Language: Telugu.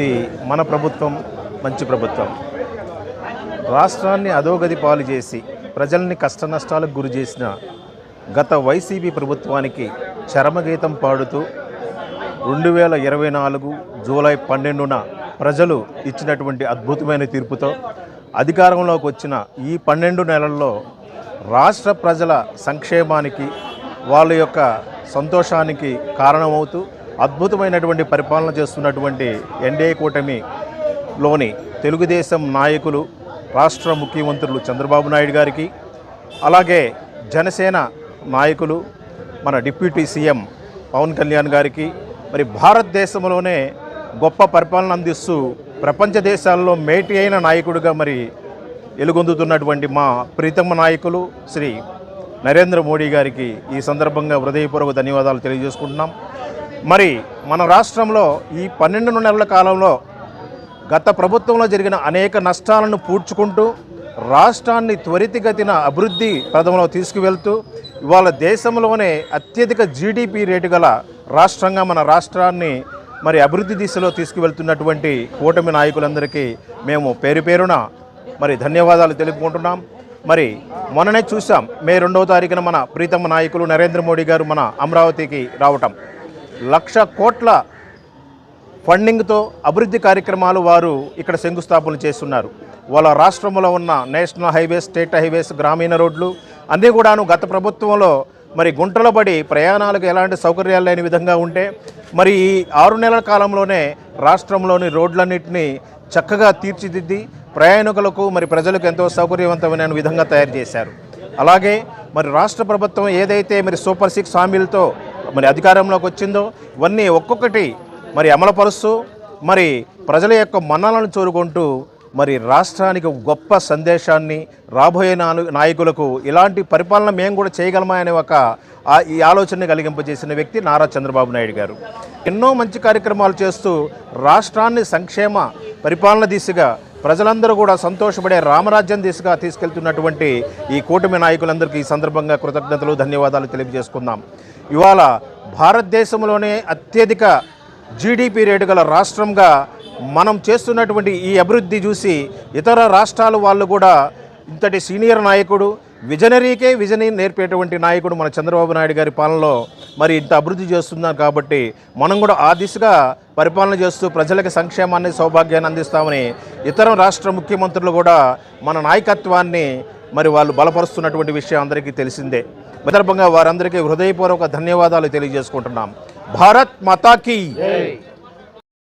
ఇది మన ప్రభుత్వం మంచి ప్రభుత్వం. రాష్ట్రాన్ని అధోగతి పాలు చేసి ప్రజల్ని కష్ట నష్టాలకు గురి చేసిన గత వైసీపీ ప్రభుత్వానికి చరమగీతం పాడుతూ రెండు వేల ఇరవై నాలుగు జూలై పన్నెండున ప్రజలు ఇచ్చినటువంటి అద్భుతమైన తీర్పుతో అధికారంలోకి వచ్చిన ఈ పన్నెండు నెలల్లో రాష్ట్ర ప్రజల సంక్షేమానికి వాళ్ళ యొక్క సంతోషానికి కారణమవుతూ అద్భుతమైనటువంటి పరిపాలన చేస్తున్నటువంటి ఎన్డీఏ కూటమిలోని తెలుగుదేశం నాయకులు రాష్ట్ర ముఖ్యమంత్రులు చంద్రబాబు నాయుడు గారికి అలాగే జనసేన నాయకులు మన డిప్యూటీ సీఎం పవన్ కళ్యాణ్ గారికి మరి భారతదేశంలోనే గొప్ప పరిపాలన అందిస్తూ ప్రపంచ దేశాల్లో మేటి అయిన నాయకుడిగా మరి ఎలుగొందుతున్నటువంటి మా ప్రీతమ నాయకులు శ్రీ నరేంద్ర మోడీ గారికి ఈ సందర్భంగా హృదయపూర్వక ధన్యవాదాలు తెలియజేసుకుంటున్నాం. మరి మన రాష్ట్రంలో ఈ పన్నెండు నెలల కాలంలో గత ప్రభుత్వంలో జరిగిన అనేక నష్టాలను పూడ్చుకుంటూ రాష్ట్రాన్ని త్వరితగతిన అభివృద్ధి పదంలో తీసుకువెళ్తూ ఇవాళ దేశంలోనే అత్యధిక జీడిపి రేటు గల రాష్ట్రంగా మన రాష్ట్రాన్ని మరి అభివృద్ధి దిశలో తీసుకువెళ్తున్నటువంటి కూటమి నాయకులందరికీ మేము పేరు పేరున మరి ధన్యవాదాలు తెలుపుకుంటున్నాం. మరి మొన్ననే చూసాం మే రెండవ తారీఖున మన ప్రీతమ నాయకులు నరేంద్ర మోడీ గారు మన అమరావతికి రావటం. లక్ష కోట్ల ఫండింగ్తో అభివృద్ధి కార్యక్రమాలు వారు ఇక్కడ శంకుస్థాపన చేస్తున్నారు. వాళ్ళ రాష్ట్రంలో ఉన్న నేషనల్ హైవేస్ స్టేట్ హైవేస్ గ్రామీణ రోడ్లు అన్నీ కూడాను గత ప్రభుత్వంలో మరి గుంటలో పడి ప్రయాణాలకు ఎలాంటి సౌకర్యాలు లేని విధంగా ఉంటే మరి ఈ ఆరు నెలల కాలంలోనే రాష్ట్రంలోని రోడ్లన్నింటినీ చక్కగా తీర్చిదిద్ది ప్రయాణికులకు మరి ప్రజలకు ఎంతో సౌకర్యవంతమైన విధంగా తయారు చేశారు. అలాగే మరి రాష్ట్ర ప్రభుత్వం ఏదైతే మరి సూపర్ సిక్స్ హామీలతో మరి అధికారంలోకి వచ్చిందో ఇవన్నీ ఒక్కొక్కటి మరి అమలుపరుస్తూ మరి ప్రజల యొక్క మన్నలను చూరుకుంటూ మరి రాష్ట్రానికి గొప్ప సందేశాన్ని రాబోయే నాయకులకు ఇలాంటి పరిపాలన మేము కూడా చేయగలమా అనే ఒక ఈ ఆలోచనని కలిగింపజేసిన వ్యక్తి నారా చంద్రబాబు నాయుడు గారు. ఎన్నో మంచి కార్యక్రమాలు చేస్తూ రాష్ట్రాన్ని సంక్షేమ పరిపాలన దిశగా ప్రజలందరూ కూడా సంతోషపడే రామరాజ్యం దిశగా తీసుకెళ్తున్నటువంటి ఈ కూటమి నాయకులందరికీ ఈ సందర్భంగా కృతజ్ఞతలు ధన్యవాదాలు తెలియజేసుకుందాం. ఇవాళ భారతదేశంలోనే అత్యధిక జీడిపి రేటు గల రాష్ట్రంగా మనం చేస్తున్నటువంటి ఈ అభివృద్ధి చూసి ఇతర రాష్ట్రాల వాళ్ళు కూడా ఇంతటి సీనియర్ నాయకుడు విజనరీకే విజని నేర్పేటువంటి నాయకుడు మన చంద్రబాబు నాయుడు గారి పాలనలో మరి ఇంత అభివృద్ధి చేస్తున్నారు కాబట్టి మనం కూడా ఆ దిశగా పరిపాలన చేస్తూ ప్రజలకు సంక్షేమాన్ని సౌభాగ్యాన్ని అందిస్తామని ఇతర రాష్ట్ర ముఖ్యమంత్రులు కూడా మన నాయకత్వాన్ని మరి వాళ్ళు బలపరుస్తున్నటువంటి విషయం అందరికీ తెలిసిందే. సందర్భంగా వారందరికీ హృదయపూర్వక ధన్యవాదాలు తెలియజేసుకుంటున్నాం. భారత్ మాతాకి